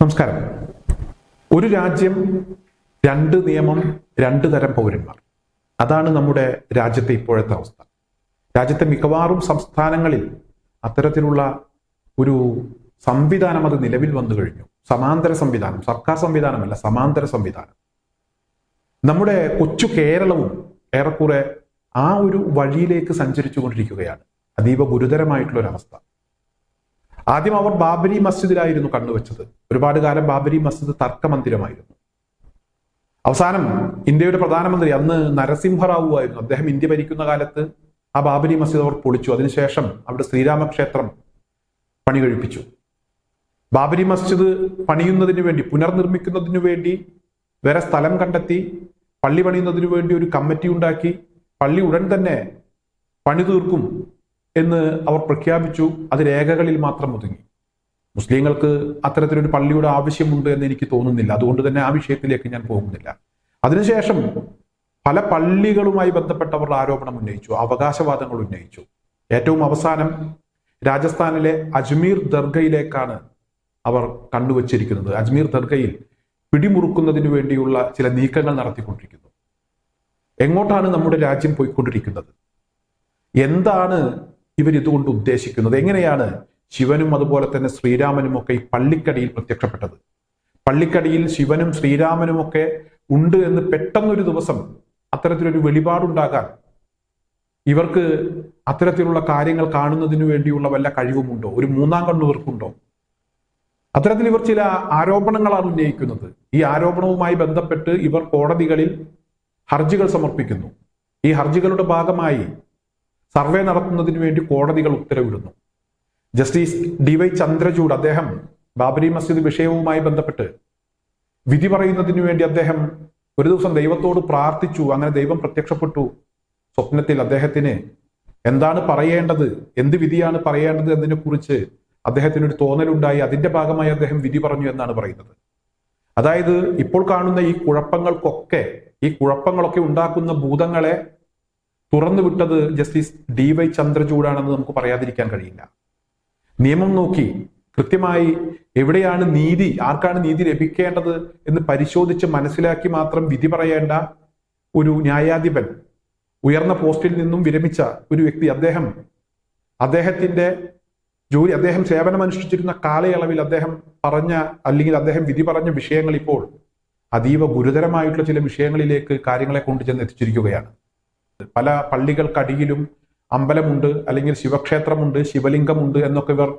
നമസ്കാരം. ഒരു രാജ്യം രണ്ട് നിയമം രണ്ട് തരം പൗരന്മാർ. അതാണ് നമ്മുടെ രാജ്യത്തെ ഇപ്പോഴത്തെ അവസ്ഥ. രാജ്യത്തെ മിക്കവാറും സംസ്ഥാനങ്ങളിൽ അത്തരത്തിലുള്ള ഒരു സംവിധാനം അത് നിലവിൽ വന്നു കഴിഞ്ഞു. സമാന്തര സംവിധാനം സർക്കാർ സംവിധാനമല്ല സമാന്തര സംവിധാനം. നമ്മുടെ കൊച്ചു കേരളവും ഏറെക്കുറെ ആ ഒരു വഴിയിലേക്ക് സഞ്ചരിച്ചു കൊണ്ടിരിക്കുകയാണ് അതീവ ഗുരുതരമായിട്ടുള്ള ഒരു അവസ്ഥ ആദ്യം അവർ ബാബരി മസ്ജിദിലായിരുന്നു കണ്ണുവെച്ചത്. ഒരുപാട് കാലം ബാബരി മസ്ജിദ് തർക്കമന്ദിരമായിരുന്നു. അവസാനം ഇന്ത്യയുടെ പ്രധാനമന്ത്രി അന്ന് നരസിംഹറാവു ആയിരുന്നു. അദ്ദേഹം ഇന്ത്യ ഭരിക്കുന്ന കാലത്ത് ആ ബാബരി മസ്ജിദ് അവർ പൊളിച്ചു. അതിനുശേഷം അവിടെ ശ്രീരാമക്ഷേത്രം പണി കഴിപ്പിച്ചു ബാബരി മസ്ജിദ് പണിയുന്നതിന് വേണ്ടി പുനർനിർമ്മിക്കുന്നതിന് വേണ്ടി വേറെ സ്ഥലം കണ്ടെത്തി പള്ളി പണിയുന്നതിന് വേണ്ടി ഒരു കമ്മിറ്റി ഉണ്ടാക്കി പള്ളി ഉടൻ തന്നെ പണി തീർക്കും എന്ന് അവർ പ്രഖ്യാപിച്ചു. അത് രേഖകളിൽ മാത്രം ഒതുങ്ങി. മുസ്ലിങ്ങൾക്ക് അത്തരത്തിലൊരു പള്ളിയുടെ ആവശ്യമുണ്ട് എന്ന് എനിക്ക് തോന്നുന്നില്ല. അതുകൊണ്ട് തന്നെ ആ വിഷയത്തിലേക്ക് ഞാൻ പോകുന്നില്ല. അതിനുശേഷം പല പള്ളികളുമായി ബന്ധപ്പെട്ടവർ ആരോപണം ഉന്നയിച്ചു. അവകാശവാദങ്ങൾ ഉന്നയിച്ചു. ഏറ്റവും അവസാനം രാജസ്ഥാനിലെ അജ്മീർ ദർഗയിലേക്കാണ് അവർ കണ്ണുവച്ചിരിക്കുന്നത് അജ്മീർ ദർഗയിൽ പിടിമുറുക്കുന്നതിന് വേണ്ടിയുള്ള ചില നീക്കങ്ങൾ നടത്തിക്കൊണ്ടിരിക്കുന്നു. എങ്ങോട്ടാണ് നമ്മുടെ രാജ്യം പോയിക്കൊണ്ടിരിക്കുന്നത്? എന്താണ് ഇവർ ഇതുകൊണ്ട് ഉദ്ദേശിക്കുന്നത് എങ്ങനെയാണ് ശിവനും അതുപോലെ തന്നെ ശ്രീരാമനും ഒക്കെ ഈ പള്ളിക്കടിയിൽ പ്രത്യക്ഷപ്പെട്ടത്? പള്ളിക്കടിയിൽ ശിവനും ശ്രീരാമനും ഒക്കെ ഉണ്ട് എന്ന് പെട്ടെന്നൊരു ദിവസം അത്തരത്തിലൊരു വെളിപാടുണ്ടാകാൻ ഇവർക്ക് അത്തരത്തിലുള്ള കാര്യങ്ങൾ കാണുന്നതിനു വേണ്ടിയുള്ള വല്ല കഴിവുമുണ്ടോ? ഒരു മൂന്നാം കണ്ണുവർക്കുണ്ടോ അത്തരത്തിൽ ഇവർ ചില ആരോപണങ്ങളാണ് ഉന്നയിക്കുന്നത്. ഈ ആരോപണവുമായി ബന്ധപ്പെട്ട് ഇവർ കോടതികളിൽ ഹർജികൾ സമർപ്പിക്കുന്നു. ഈ ഹർജികളുടെ ഭാഗമായി സർവേ നടത്തുന്നതിന് വേണ്ടി കോടതികൾ ഉത്തരവിടുന്നു. ജസ്റ്റിസ് ഡി വൈ ചന്ദ്രചൂഡ് അദ്ദേഹം ബാബരി മസ്ജിദ് വിഷയവുമായി ബന്ധപ്പെട്ട് വിധി പറയുന്നതിന് വേണ്ടി അദ്ദേഹം ഒരു ദിവസം ദൈവത്തോട് പ്രാർത്ഥിച്ചു അങ്ങനെ ദൈവം പ്രത്യക്ഷപ്പെട്ടു. സ്വപ്നത്തിൽ അദ്ദേഹത്തിന് എന്താണ് പറയേണ്ടത് എന്ത് വിധിയാണ് പറയേണ്ടത് എന്നതിനെക്കുറിച്ച് അദ്ദേഹത്തിന് ഒരു തോന്നലുണ്ടായി. അതിന്റെ ഭാഗമായി അദ്ദേഹം വിധി പറഞ്ഞു എന്നാണ് പറയുന്നത്. അതായത് ഇപ്പോൾ കാണുന്ന ഈ കുഴപ്പങ്ങൾക്കൊക്കെ ഈ കുഴപ്പങ്ങളൊക്കെ ഉണ്ടാക്കുന്ന ഭൂതങ്ങളെ തുറന്നു വിട്ടത് ജസ്റ്റിസ് ഡി വൈ ചന്ദ്രചൂഡാണെന്ന് നമുക്ക് പറയാതിരിക്കാൻ കഴിയില്ല. നിയമം നോക്കി കൃത്യമായി എവിടെയാണ് നീതി ആർക്കാണ് നീതി ലഭിക്കേണ്ടത് എന്ന് പരിശോധിച്ച് മനസ്സിലാക്കി മാത്രം വിധി പറയേണ്ട ഒരു ന്യായാധിപൻ ഉയർന്ന പോസ്റ്റിൽ നിന്നും വിരമിച്ച ഒരു വ്യക്തി അദ്ദേഹം അദ്ദേഹത്തിന്റെ ജോലി അദ്ദേഹം സേവനമനുഷ്ഠിച്ചിരുന്ന കാലയളവിൽ അദ്ദേഹം പറഞ്ഞ അല്ലെങ്കിൽ അദ്ദേഹം വിധി പറഞ്ഞ വിഷയങ്ങൾ ഇപ്പോൾ അതീവ ഗുരുതരമായിട്ടുള്ള ചില വിഷയങ്ങളിലേക്ക് കാര്യങ്ങളെ കൊണ്ടുചെന്ന് എത്തിച്ചിരിക്കുകയാണ് പല പള്ളികൾക്കടിയിലും അമ്പലമുണ്ട് അല്ലെങ്കിൽ ശിവക്ഷേത്രമുണ്ട് ശിവലിംഗമുണ്ട് എന്നൊക്കെ ഇവർ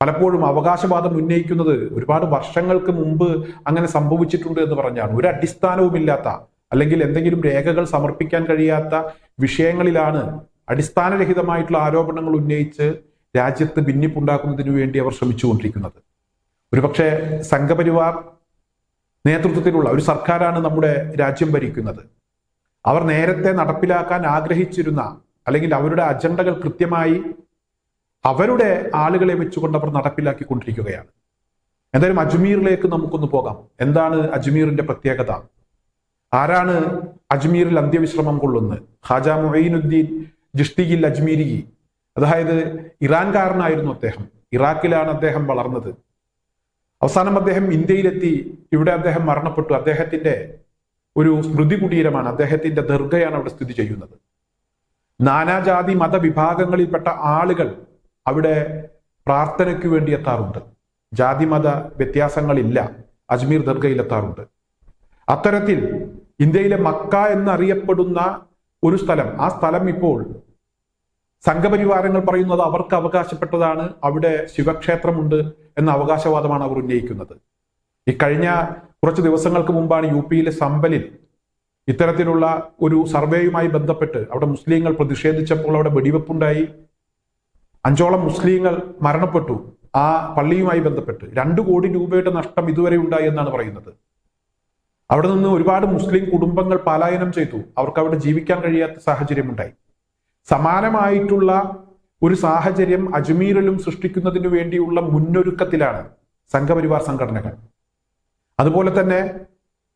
പലപ്പോഴും അവകാശവാദം ഉന്നയിക്കുന്നത് ഒരുപാട് വർഷങ്ങൾക്ക് മുമ്പ് അങ്ങനെ സംഭവിച്ചിട്ടുണ്ട് എന്ന് പറഞ്ഞാണ്. ഒരു അടിസ്ഥാനവുമില്ലാത്ത അല്ലെങ്കിൽ എന്തെങ്കിലും രേഖകൾ സമർപ്പിക്കാൻ കഴിയാത്ത വിഷയങ്ങളിലാണ് അടിസ്ഥാനരഹിതമായിട്ടുള്ള ആരോപണങ്ങൾ ഉന്നയിച്ച് രാജ്യത്ത് ഭിന്നിപ്പുണ്ടാക്കുന്നതിന് വേണ്ടി അവർ ശ്രമിച്ചുകൊണ്ടിരിക്കുന്നത്. ഒരുപക്ഷെ സംഘപരിവാർ നേതൃത്വത്തിലുള്ള ഒരു സർക്കാരാണ് നമ്മുടെ രാജ്യം ഭരിക്കുന്നത്. അവർ നേരത്തെ നടപ്പിലാക്കാൻ ആഗ്രഹിച്ചിരുന്ന അല്ലെങ്കിൽ അവരുടെ അജണ്ടകൾ കൃത്യമായി അവരുടെ ആളുകളെ വെച്ചുകൊണ്ട് അവർ നടപ്പിലാക്കിക്കൊണ്ടിരിക്കുകയാണ്. എന്തായാലും അജ്മീറിലേക്ക് നമുക്കൊന്ന് പോകാം. എന്താണ് അജ്മീറിന്റെ പ്രത്യേകത? ആരാണ് അജ്മീറിൽ അന്ത്യവിശ്രമം കൊള്ളുന്നത്? ഖാജ മൊയ്നുദ്ദീൻ ജിഷ്തിയിൽ അജ്മീരി. അതായത് ഇറാൻകാരനായിരുന്നു അദ്ദേഹം. ഇറാഖിലാണ് അദ്ദേഹം വളർന്നത്. അവസാനം അദ്ദേഹം ഇന്ത്യയിലെത്തി. ഇവിടെ അദ്ദേഹം മരണപ്പെട്ടു. അദ്ദേഹത്തിന്റെ ഒരു സ്മൃതി കുടീരമാണ് അദ്ദേഹത്തിന്റെ ദർഗയാണ് അവിടെ സ്ഥിതി ചെയ്യുന്നത്. നാനാജാതി മതവിഭാഗങ്ങളിൽപ്പെട്ട ആളുകൾ അവിടെ പ്രാർത്ഥനയ്ക്ക് വേണ്ടി എത്താറുണ്ട്. ജാതി മത വ്യത്യാസങ്ങളില്ല. അജ്മീർ ദർഗയിൽ എത്താറുണ്ട്. അത്തരത്തിൽ ഇന്ത്യയിലെ മക്ക എന്നറിയപ്പെടുന്ന ഒരു സ്ഥലം ആ സ്ഥലം ഇപ്പോൾ സംഘപരിവാരങ്ങൾ പറയുന്നത് അവർക്ക് അവകാശപ്പെട്ടതാണ്. അവിടെ ശിവക്ഷേത്രമുണ്ട് എന്ന അവകാശവാദമാണ് അവർ ഉന്നയിക്കുന്നത്. ഈ കഴിഞ്ഞ കുറച്ച് ദിവസങ്ങൾക്ക് മുമ്പാണ് യു പിയിലെ സമ്പലിൽ ഇത്തരത്തിലുള്ള ഒരു സർവേയുമായി ബന്ധപ്പെട്ട് അവിടെ മുസ്ലിങ്ങൾ പ്രതിഷേധിച്ചപ്പോൾ അവിടെ വെടിവെപ്പുണ്ടായി. അഞ്ചോളം മുസ്ലിങ്ങൾ മരണപ്പെട്ടു. ആ പള്ളിയുമായി ബന്ധപ്പെട്ട് രണ്ടു കോടി രൂപയുടെ നഷ്ടം ഇതുവരെ ഉണ്ടായി എന്നാണ് പറയുന്നത്. അവിടെ നിന്ന് ഒരുപാട് മുസ്ലിം കുടുംബങ്ങൾ പലായനം ചെയ്തു. അവർക്ക് അവിടെ ജീവിക്കാൻ കഴിയാത്ത സാഹചര്യം ഉണ്ടായി സമാനമായിട്ടുള്ള ഒരു സാഹചര്യം അജ്മീറിലും സൃഷ്ടിക്കുന്നതിന് വേണ്ടിയുള്ള മുന്നൊരുക്കത്തിലാണ് സംഘപരിവാർ സംഘടനകൾ. അതുപോലെ തന്നെ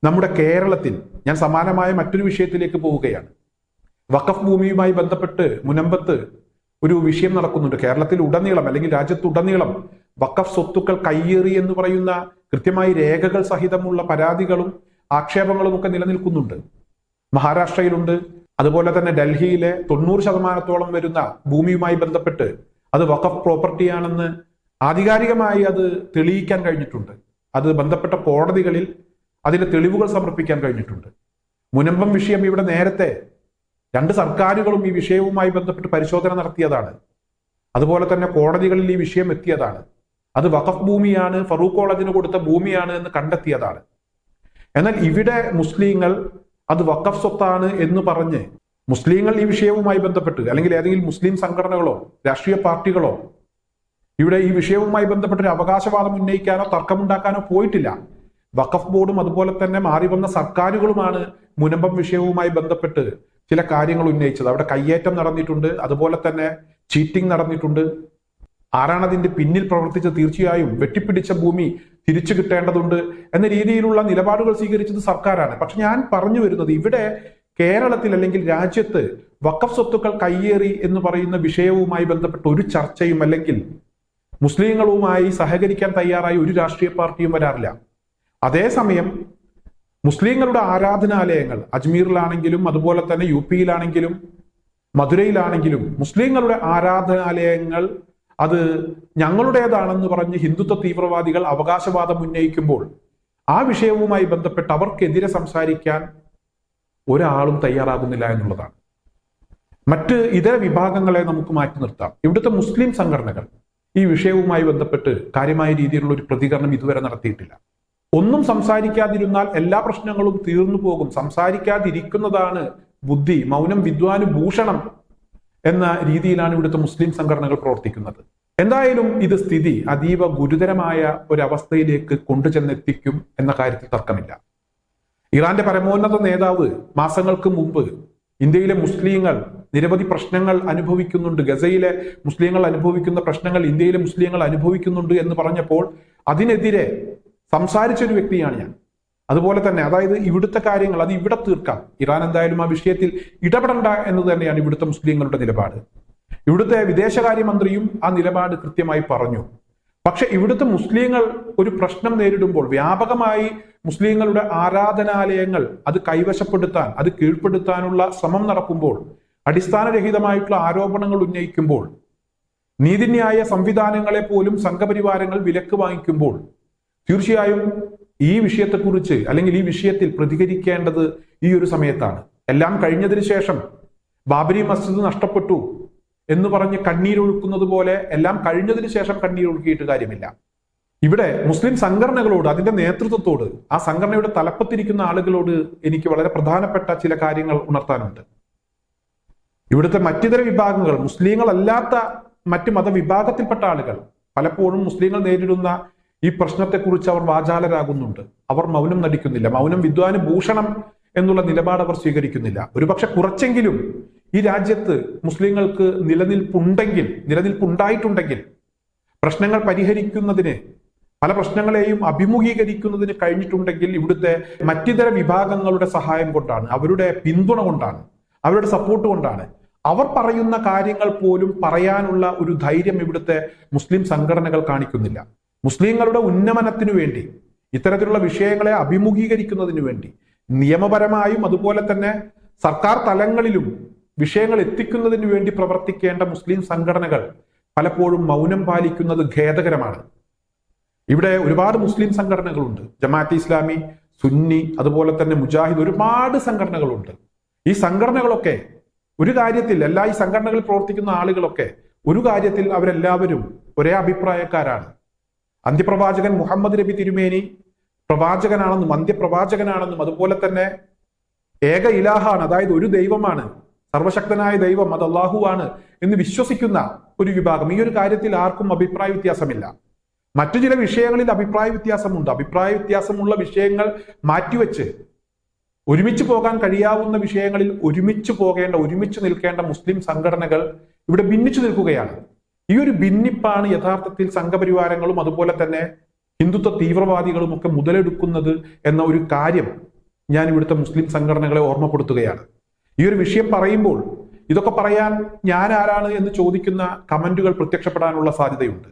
നമ്മുടെ കേരളത്തിൽ ഞാൻ സമാനമായ മറ്റൊരു വിഷയത്തിലേക്ക് പോവുകയാണ്. വഖഫ് ഭൂമിയുമായി ബന്ധപ്പെട്ട് മുനമ്പത്ത് ഒരു വിഷയം നടക്കുന്നുണ്ട്. കേരളത്തിൽ ഉടനീളം അല്ലെങ്കിൽ രാജ്യത്തുടനീളം വഖഫ് സ്വത്തുക്കൾ കയ്യേറി എന്ന് പറയുന്ന കൃത്യമായി രേഖകൾ സഹിതമുള്ള പരാതികളും ആക്ഷേപങ്ങളും ഒക്കെ നിലനിൽക്കുന്നുണ്ട്. മഹാരാഷ്ട്രയിലുണ്ട്. അതുപോലെ തന്നെ ഡൽഹിയിലെ തൊണ്ണൂറ് ശതമാനത്തോളം വരുന്ന ഭൂമിയുമായി ബന്ധപ്പെട്ട് അത് വഖഫ് പ്രോപ്പർട്ടിയാണെന്ന് ആധികാരികമായി അത് തെളിയിക്കാൻ കഴിഞ്ഞിട്ടുണ്ട്. അത് ബന്ധപ്പെട്ട കോടതികളിൽ അതിന്റെ തെളിവുകൾ സമർപ്പിക്കാൻ കഴിഞ്ഞിട്ടുണ്ട്. മുനമ്പം വിഷയം ഇവിടെ നേരത്തെ രണ്ട് സർക്കാരുകളും ഈ വിഷയവുമായി ബന്ധപ്പെട്ട് പരിശോധന നടത്തിയതാണ്. അതുപോലെ തന്നെ കോടതികളിൽ ഈ വിഷയം എത്തിയതാണ്. അത് വഖഫ് ഭൂമിയാണ് ഫറൂഖ് കോളേജിന് കൊടുത്ത ഭൂമിയാണ് എന്ന് കണ്ടെത്തിയതാണ്. എന്നാൽ ഇവിടെ മുസ്ലിങ്ങൾ അത് വഖഫ് സ്വത്താണ് എന്ന് പറഞ്ഞ് മുസ്ലിങ്ങൾ ഈ വിഷയവുമായി ബന്ധപ്പെട്ട് അല്ലെങ്കിൽ ഏതെങ്കിലും മുസ്ലിം സംഘടനകളോ രാഷ്ട്രീയ പാർട്ടികളോ ഇവിടെ ഈ വിഷയവുമായി ബന്ധപ്പെട്ട ഒരു അവകാശവാദം ഉന്നയിക്കാനോ തർക്കമുണ്ടാക്കാനോ പോയിട്ടില്ല. വഖഫ് ബോർഡും അതുപോലെ തന്നെ മാറി വന്ന സർക്കാരുകളുമാണ് മുനമ്പം വിഷയവുമായി ബന്ധപ്പെട്ട് ചില കാര്യങ്ങൾ ഉന്നയിച്ചത്. അവിടെ കയ്യേറ്റം നടന്നിട്ടുണ്ട് അതുപോലെ തന്നെ ചീറ്റിംഗ് നടന്നിട്ടുണ്ട്. ആരാണ് അതിന്റെ പിന്നിൽ പ്രവർത്തിച്ച് തീർച്ചയായും വെട്ടിപ്പിടിച്ച ഭൂമി തിരിച്ചു കിട്ടേണ്ടതുണ്ട് എന്ന രീതിയിലുള്ള നിലപാടുകൾ സ്വീകരിച്ചത് സർക്കാരാണ്. പക്ഷെ ഞാൻ പറഞ്ഞു വരുന്നത് ഇവിടെ കേരളത്തിൽ അല്ലെങ്കിൽ രാജ്യത്ത് വക്കഫ് സ്വത്തുക്കൾ കയ്യേറി എന്ന് പറയുന്ന വിഷയവുമായി ബന്ധപ്പെട്ട ഒരു ചർച്ചയും അല്ലെങ്കിൽ മുസ്ലിങ്ങളുമായി സഹകരിക്കാൻ തയ്യാറായി ഒരു രാഷ്ട്രീയ പാർട്ടിയും വരാറില്ല. അതേസമയം മുസ്ലിങ്ങളുടെ ആരാധനാലയങ്ങൾ അജ്മീറിലാണെങ്കിലും അതുപോലെ തന്നെ യു പിയിലാണെങ്കിലും മധുരയിലാണെങ്കിലും മുസ്ലിങ്ങളുടെ ആരാധനാലയങ്ങൾ അത് ഞങ്ങളുടേതാണെന്ന് പറഞ്ഞ് ഹിന്ദുത്വ തീവ്രവാദികൾ അവകാശവാദം ഉന്നയിക്കുമ്പോൾ ആ വിഷയവുമായി ബന്ധപ്പെട്ട് അവർക്കെതിരെ സംസാരിക്കാൻ ഒരാളും തയ്യാറാകുന്നില്ല എന്നുള്ളതാണ്. മറ്റ് ഇതര വിഭാഗങ്ങളെ നമുക്ക് മാറ്റി നിർത്താം. ഇവിടുത്തെ മുസ്ലിം സംഘടനകൾ. ഈ വിഷയവുമായി ബന്ധപ്പെട്ട് കാര്യമായ രീതിയിലുള്ള ഒരു പ്രതികരണം ഇതുവരെ നടത്തിയിട്ടില്ല. ഒന്നും സംസാരിക്കാതിരുന്നാൽ എല്ലാ പ്രശ്നങ്ങളും തീർന്നു പോകും. സംസാരിക്കാതിരിക്കുന്നതാണ് ബുദ്ധി മൗനം വിദ്വാന് ഭൂഷണം എന്ന രീതിയിലാണ് ഇവിടുത്തെ മുസ്ലിം സംഘടനകൾ പ്രവർത്തിക്കുന്നത്. എന്തായാലും ഇത് സ്ഥിതി അതീവ ഗുരുതരമായ ഒരവസ്ഥയിലേക്ക് കൊണ്ടുചെന്നെത്തിക്കും എന്ന കാര്യത്തിൽ തർക്കമില്ല. ഇറാന്റെ പരമോന്നത നേതാവ് മാസങ്ങൾക്ക് മുമ്പ് ഇന്ത്യയിലെ മുസ്ലിങ്ങൾ നിരവധി പ്രശ്നങ്ങൾ അനുഭവിക്കുന്നുണ്ട്. ഗസയിലെ മുസ്ലിങ്ങൾ അനുഭവിക്കുന്ന പ്രശ്നങ്ങൾ ഇന്ത്യയിലെ മുസ്ലിങ്ങൾ അനുഭവിക്കുന്നുണ്ട് എന്ന് പറഞ്ഞപ്പോൾ അതിനെതിരെ സംസാരിച്ച ഒരു വ്യക്തിയാണ് ഞാൻ. അതുപോലെ തന്നെ അതായത് ഇവിടുത്തെ കാര്യങ്ങൾ അത് ഇവിടെ തീർക്കാം. ഇറാൻ എന്തായാലും ആ വിഷയത്തിൽ ഇടപെടണ്ട എന്ന് തന്നെയാണ് ഇവിടുത്തെ മുസ്ലിങ്ങളുടെ നിലപാട്. ഇവിടുത്തെ വിദേശകാര്യമന്ത്രിയും ആ നിലപാട് കൃത്യമായി പറഞ്ഞു. പക്ഷെ ഇവിടുത്തെ മുസ്ലിങ്ങൾ ഒരു പ്രശ്നം നേരിടുമ്പോൾ വ്യാപകമായി മുസ്ലിങ്ങളുടെ ആരാധനാലയങ്ങൾ അത് കൈവശപ്പെടുത്താൻ അത് കീഴ്പ്പെടുത്താനുള്ള ശ്രമം നടക്കുമ്പോൾ അടിസ്ഥാനരഹിതമായിട്ടുള്ള ആരോപണങ്ങൾ ഉന്നയിക്കുമ്പോൾ നീതിന്യായ സംവിധാനങ്ങളെ പോലും സംഘപരിവാരങ്ങൾ വിലക്ക് വാങ്ങിക്കുമ്പോൾ തീർച്ചയായും ഈ വിഷയത്തെക്കുറിച്ച് അല്ലെങ്കിൽ ഈ വിഷയത്തിൽ പ്രതികരിക്കേണ്ടത് ഈ ഒരു സമയത്താണ്. എല്ലാം കഴിഞ്ഞതിന് ശേഷം ബാബരി മസ്ജിദ് നഷ്ടപ്പെട്ടു എന്ന് പറഞ്ഞ് കണ്ണീരൊഴുക്കുന്നത് പോലെ എല്ലാം കഴിഞ്ഞതിന് ശേഷം കണ്ണീരൊഴുക്കിയിട്ട് കാര്യമില്ല. ഇവിടെ മുസ്ലിം സംഘടനകളോട് അതിന്റെ നേതൃത്വത്തോട് ആ സംഘടനയുടെ തലപ്പത്തിരിക്കുന്ന ആളുകളോട് എനിക്ക് വളരെ പ്രധാനപ്പെട്ട ചില കാര്യങ്ങൾ ഉണർത്താനുണ്ട്. ഇവിടുത്തെ മറ്റിതര വിഭാഗങ്ങൾ മുസ്ലിങ്ങളല്ലാത്ത മറ്റ് മതവിഭാഗത്തിൽപ്പെട്ട ആളുകൾ പലപ്പോഴും മുസ്ലിങ്ങൾ നേരിടുന്ന ഈ പ്രശ്നത്തെക്കുറിച്ച് അവർ വാചാലരാകുന്നുണ്ട്. അവർ മൗനം നടിക്കുന്നില്ല. മൗനം വിദ്വാന് ഭൂഷണം എന്നുള്ള നിലപാട് അവർ സ്വീകരിക്കുന്നില്ല. ഒരുപക്ഷെ കുറച്ചെങ്കിലും ഈ രാജ്യത്ത് മുസ്ലിങ്ങൾക്ക് നിലനിൽപ്പുണ്ടെങ്കിൽ നിലനിൽപ്പുണ്ടായിട്ടുണ്ടെങ്കിൽ പ്രശ്നങ്ങൾ പരിഹരിക്കുന്നതിന് പല പ്രശ്നങ്ങളെയും അഭിമുഖീകരിക്കുന്നതിന് കഴിഞ്ഞിട്ടുണ്ടെങ്കിൽ ഇവിടുത്തെ മറ്റിതര വിഭാഗങ്ങളുടെ സഹായം കൊണ്ടാണ് അവരുടെ പിന്തുണ കൊണ്ടാണ് അവരുടെ സപ്പോർട്ട് കൊണ്ടാണ്. അവർ പറയുന്ന കാര്യങ്ങൾ പോലും പറയാനുള്ള ഒരു ധൈര്യം ഇവിടുത്തെ മുസ്ലിം സംഘടനകൾ കാണിക്കുന്നില്ല. മുസ്ലിങ്ങളുടെ ഉന്നമനത്തിനു വേണ്ടി ഇത്തരത്തിലുള്ള വിഷയങ്ങളെ അഭിമുഖീകരിക്കുന്നതിനു വേണ്ടി നിയമപരമായും അതുപോലെ തന്നെ സർക്കാർ തലങ്ങളിലും വിഷയങ്ങൾ എത്തിക്കുന്നതിന് വേണ്ടി പ്രവർത്തിക്കേണ്ട മുസ്ലിം സംഘടനകൾ പലപ്പോഴും മൗനം പാലിക്കുന്നത് ഖേദകരമാണ്. ഇവിടെ ഒരുപാട് മുസ്ലിം സംഘടനകളുണ്ട്. ജമാഅത്ത് ഇസ്ലാമി സുന്നി അതുപോലെ തന്നെ മുജാഹിദ് ഒരുപാട് സംഘടനകളുണ്ട്. ഈ സംഘടനകളൊക്കെ ഒരു കാര്യത്തിൽ എല്ലാ ഈ സംഘടനകളിൽ പ്രവർത്തിക്കുന്ന ആളുകളൊക്കെ ഒരു കാര്യത്തിൽ അവരെല്ലാവരും ഒരേ അഭിപ്രായക്കാരാണ്. അന്ത്യപ്രവാചകൻ മുഹമ്മദ് നബി തിരുമേനി പ്രവാചകനാണെന്നും അന്ത്യപ്രവാചകനാണെന്നും അതുപോലെ തന്നെ ഏക ഇലാഹാണ് അതായത് ഒരു ദൈവമാണ് സർവശക്തനായ ദൈവം അത് അള്ളാഹുവാണ് എന്ന് വിശ്വസിക്കുന്ന ഒരു വിഭാഗം. ഈ ഒരു കാര്യത്തിൽ ആർക്കും അഭിപ്രായ വ്യത്യാസമില്ല. മറ്റു ചില വിഷയങ്ങളിൽ അഭിപ്രായ വ്യത്യാസമുണ്ട്. അഭിപ്രായ വ്യത്യാസമുള്ള വിഷയങ്ങൾ മാറ്റിവെച്ച് ഒരുമിച്ച് പോകാൻ കഴിയാവുന്ന വിഷയങ്ങളിൽ ഒരുമിച്ച് പോകേണ്ട ഒരുമിച്ച് നിൽക്കേണ്ട മുസ്ലിം സംഘടനകൾ ഇവിടെ ഭിന്നിച്ചു നിൽക്കുകയാണ്. ഈ ഒരു ഭിന്നിപ്പാണ് യഥാർത്ഥത്തിൽ സംഘപരിവാരങ്ങളും അതുപോലെ തന്നെ ഹിന്ദുത്വ തീവ്രവാദികളും ഒക്കെ മുതലെടുക്കുന്നത് എന്ന ഒരു കാര്യം ഞാൻ ഇവിടുത്തെ മുസ്ലിം സംഘടനകളെ ഓർമ്മപ്പെടുത്തുകയാണ്. ഈ ഒരു വിഷയം പറയുമ്പോൾ ഇതൊക്കെ പറയാൻ ഞാൻ ആരാണ് എന്ന് ചോദിക്കുന്ന കമന്റുകൾ പ്രത്യക്ഷപ്പെടാനുള്ള സാധ്യതയുണ്ട്.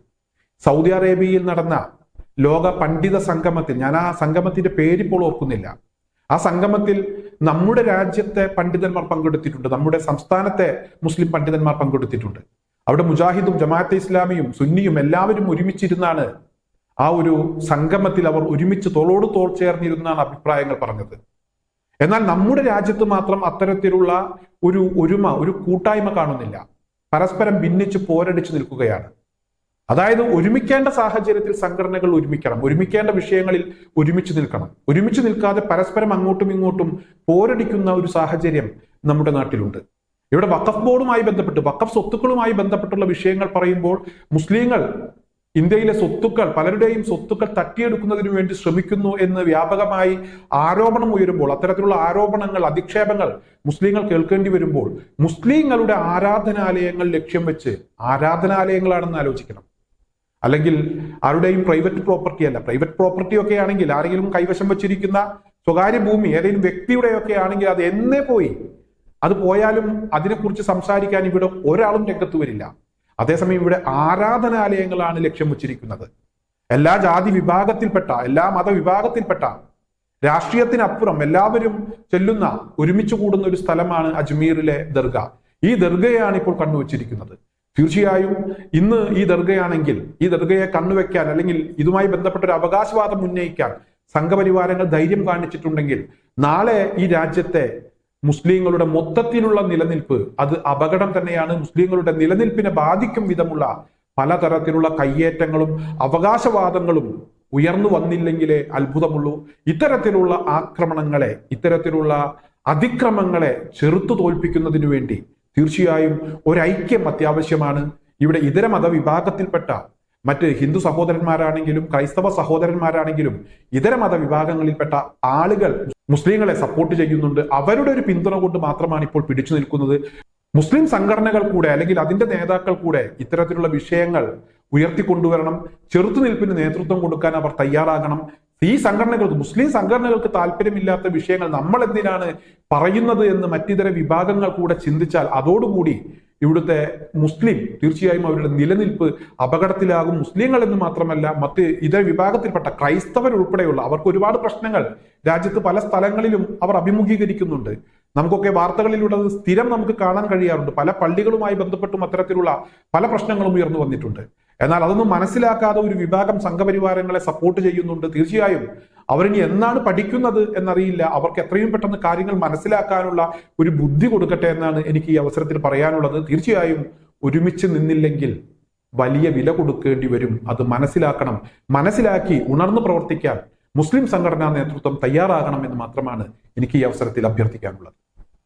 സൗദി അറേബ്യയിൽ നടന്ന ലോക പണ്ഡിത സംഗമത്തിൽ ഞാൻ ആ സംഗമത്തിന്റെ പേരിപ്പോൾ ഓർക്കുന്നില്ല. ആ സംഗമത്തിൽ നമ്മുടെ രാജ്യത്തെ പണ്ഡിതന്മാർ പങ്കെടുത്തിട്ടുണ്ട്. നമ്മുടെ സംസ്ഥാനത്തെ മുസ്ലിം പണ്ഡിതന്മാർ പങ്കെടുത്തിട്ടുണ്ട്. അവിടെ മുജാഹിദും ജമാഅത്തെ ഇസ്ലാമിയും സുന്നിയും എല്ലാവരും ഒരുമിച്ചിരുന്നാണ് ആ ഒരു സംഗമത്തിൽ അവർ ഒരുമിച്ച് തോളോട് തോൾ ചേർന്നിരുന്നാണ് അഭിപ്രായങ്ങൾ പറഞ്ഞത്. എന്നാൽ നമ്മുടെ രാജ്യത്ത് മാത്രം അത്തരത്തിലുള്ള ഒരു ഒരുമ ഒരു കൂട്ടായ്മ കാണുന്നില്ല. പരസ്പരം ഭിന്നിച്ച് പോരടിച്ചു നിൽക്കുകയാണ്. അതായത് ഒരുമിക്കേണ്ട സാഹചര്യത്തിൽ സംഘടനകൾ ഒരുമിക്കണം. ഒരുമിക്കേണ്ട വിഷയങ്ങളിൽ ഒരുമിച്ച് നിൽക്കണം. ഒരുമിച്ച് നിൽക്കാതെ പരസ്പരം അങ്ങോട്ടും ഇങ്ങോട്ടും പോരടിക്കുന്ന ഒരു സാഹചര്യം നമ്മുടെ നാട്ടിലുണ്ട്. ഇവിടെ വഖഫ് ബോർഡുമായി ബന്ധപ്പെട്ട് വഖഫ് സ്വത്തുക്കളുമായി ബന്ധപ്പെട്ടുള്ള വിഷയങ്ങൾ പറയുമ്പോൾ മുസ്ലിങ്ങൾ ഇന്ത്യയിലെ സ്വത്തുക്കൾ പലരുടെയും സ്വത്തുക്കൾ തട്ടിയെടുക്കുന്നതിനു വേണ്ടി ശ്രമിക്കുന്നു എന്ന് വ്യാപകമായി ആരോപണം ഉയരുമ്പോൾ അത്തരത്തിലുള്ള ആരോപണങ്ങൾ അധിക്ഷേപങ്ങൾ മുസ്ലിങ്ങൾ കേൾക്കേണ്ടി വരുമ്പോൾ മുസ്ലിങ്ങളുടെ ആരാധനാലയങ്ങൾ ലക്ഷ്യം വെച്ച് ആരാധനാലയങ്ങളാണെന്ന് ആലോചിക്കണം. അല്ലെങ്കിൽ ആരുടെയും പ്രൈവറ്റ് പ്രോപ്പർട്ടി അല്ല. പ്രൈവറ്റ് പ്രോപ്പർട്ടി ഒക്കെ ആണെങ്കിൽ ആരെങ്കിലും കൈവശം വെച്ചിരിക്കുന്ന സ്വകാര്യ ഭൂമി ഏതെങ്കിലും വ്യക്തിയുടെയൊക്കെ ആണെങ്കിൽ അത് എന്നേ പോയി. അത് പോയാലും അതിനെക്കുറിച്ച് സംസാരിക്കാൻ ഇവിടെ ഒരാളും രംഗത്ത് വരില്ല. അതേസമയം ഇവിടെ ആരാധനാലയങ്ങളാണ് ലക്ഷ്യം വെച്ചിരിക്കുന്നത്. എല്ലാ ജാതി വിഭാഗത്തിൽപ്പെട്ട എല്ലാ മതവിഭാഗത്തിൽപ്പെട്ട രാഷ്ട്രീയത്തിനപ്പുറം എല്ലാവരും ചെല്ലുന്ന ഒരുമിച്ച് കൂടുന്ന ഒരു സ്ഥലമാണ് അജ്മീറിലെ ദർഗ. ഈ ദർഗയാണ് ഇപ്പോൾ കണ്ണുവച്ചിരിക്കുന്നത്. തീർച്ചയായും ഇന്ന് ഈ ദർഗയാണെങ്കിൽ ഈ ദർഗയെ കണ്ണുവെക്കാൻ അല്ലെങ്കിൽ ഇതുമായി ബന്ധപ്പെട്ട ഒരു അവകാശവാദം ഉന്നയിക്കാൻ സംഘപരിവാരങ്ങൾ ധൈര്യം കാണിച്ചിട്ടുണ്ടെങ്കിൽ നാളെ ഈ രാജ്യത്തെ മുസ്ലിങ്ങളുടെ മൊത്തത്തിലുള്ള നിലനിൽപ്പ് അത് അപകടം തന്നെയാണ്. മുസ്ലിങ്ങളുടെ നിലനിൽപ്പിനെ ബാധിക്കും വിധമുള്ള പലതരത്തിലുള്ള കയ്യേറ്റങ്ങളും അവകാശവാദങ്ങളും ഉയർന്നു വന്നില്ലെങ്കിലേ അത്ഭുതമുള്ളൂ. ഇത്തരത്തിലുള്ള ആക്രമണങ്ങളെ ഇത്തരത്തിലുള്ള അതിക്രമങ്ങളെ ചെറുത്തു തോൽപ്പിക്കുന്നതിനു വേണ്ടി തീർച്ചയായും ഒരൈക്യം അത്യാവശ്യമാണ് ഇവിടെ ഇതര മതവിഭാഗത്തിൽപ്പെട്ട മറ്റ് ഹിന്ദു സഹോദരന്മാരാണെങ്കിലും ക്രൈസ്തവ സഹോദരന്മാരാണെങ്കിലും ഇതര മതവിഭാഗങ്ങളിൽപ്പെട്ട ആളുകൾ മുസ്ലിങ്ങളെ സപ്പോർട്ട് ചെയ്യുന്നുണ്ട്. അവരുടെ ഒരു പിന്തുണ കൊണ്ട് മാത്രമാണ് ഇപ്പോൾ പിടിച്ചു നിൽക്കുന്നത്. മുസ്ലിം സംഘടനകൾ കൂടെ അല്ലെങ്കിൽ അതിന്റെ നേതാക്കൾ കൂടെ ഇത്തരത്തിലുള്ള വിഷയങ്ങൾ ഉയർത്തിക്കൊണ്ടുവരണം ചെറുത്തുനിൽപ്പിന് നേതൃത്വം കൊടുക്കാൻ അവർ തയ്യാറാകണം. ഈ സംഘടനകൾക്ക് മുസ്ലിം സംഘടനകൾക്ക് താല്പര്യമില്ലാത്ത വിഷയങ്ങൾ നമ്മൾ എന്തിനാണ് പറയുന്നത് എന്ന് മറ്റിതര വിഭാഗങ്ങൾ കൂടെ ചിന്തിച്ചാൽ അതോടുകൂടി ഇവിടുത്തെ മുസ്ലിം തീർച്ചയായും അവരുടെ നിലനിൽപ്പ് അപകടത്തിലാകും. മുസ്ലിങ്ങൾ എന്ന് മാത്രമല്ല മറ്റ് ഇതര വിഭാഗത്തിൽപ്പെട്ട ക്രൈസ്തവർ ഉൾപ്പെടെയുള്ള അവർക്ക് ഒരുപാട് പ്രശ്നങ്ങൾ രാജ്യത്ത് പല സ്ഥലങ്ങളിലും അവർ അഭിമുഖീകരിക്കുന്നുണ്ട്. നമുക്കൊക്കെ വാർത്തകളിലൂടെ സ്ഥിരം നമുക്ക് കാണാൻ കഴിയാറുണ്ട്. പല പള്ളികളുമായി ബന്ധപ്പെട്ടും അത്തരത്തിലുള്ള പല പ്രശ്നങ്ങളും ഉയർന്നു വന്നിട്ടുണ്ട്. എന്നാൽ അതൊന്നും മനസ്സിലാക്കാതെ ഒരു വിഭാഗം സംഘപരിവാരങ്ങളെ സപ്പോർട്ട് ചെയ്യുന്നുണ്ട്. തീർച്ചയായും അവരിനി എന്നാണ് പഠിക്കുന്നത് എന്നറിയില്ല. അവർക്ക് എത്രയും പെട്ടെന്ന് കാര്യങ്ങൾ മനസ്സിലാക്കാനുള്ള ഒരു ബുദ്ധി കൊടുക്കട്ടെ എന്നാണ് എനിക്ക് ഈ അവസരത്തിൽ പറയാനുള്ളത്. തീർച്ചയായും ഒരുമിച്ച് നിന്നില്ലെങ്കിൽ വലിയ വില കൊടുക്കേണ്ടി വരും. അത് മനസ്സിലാക്കണം. മനസ്സിലാക്കി ഉണർന്നു പ്രവർത്തിക്കാൻ മുസ്ലിം സംഘടനാ നേതൃത്വം തയ്യാറാകണം എന്ന് മാത്രമാണ് എനിക്ക് ഈ അവസരത്തിൽ അഭ്യർത്ഥിക്കാനുള്ളത്.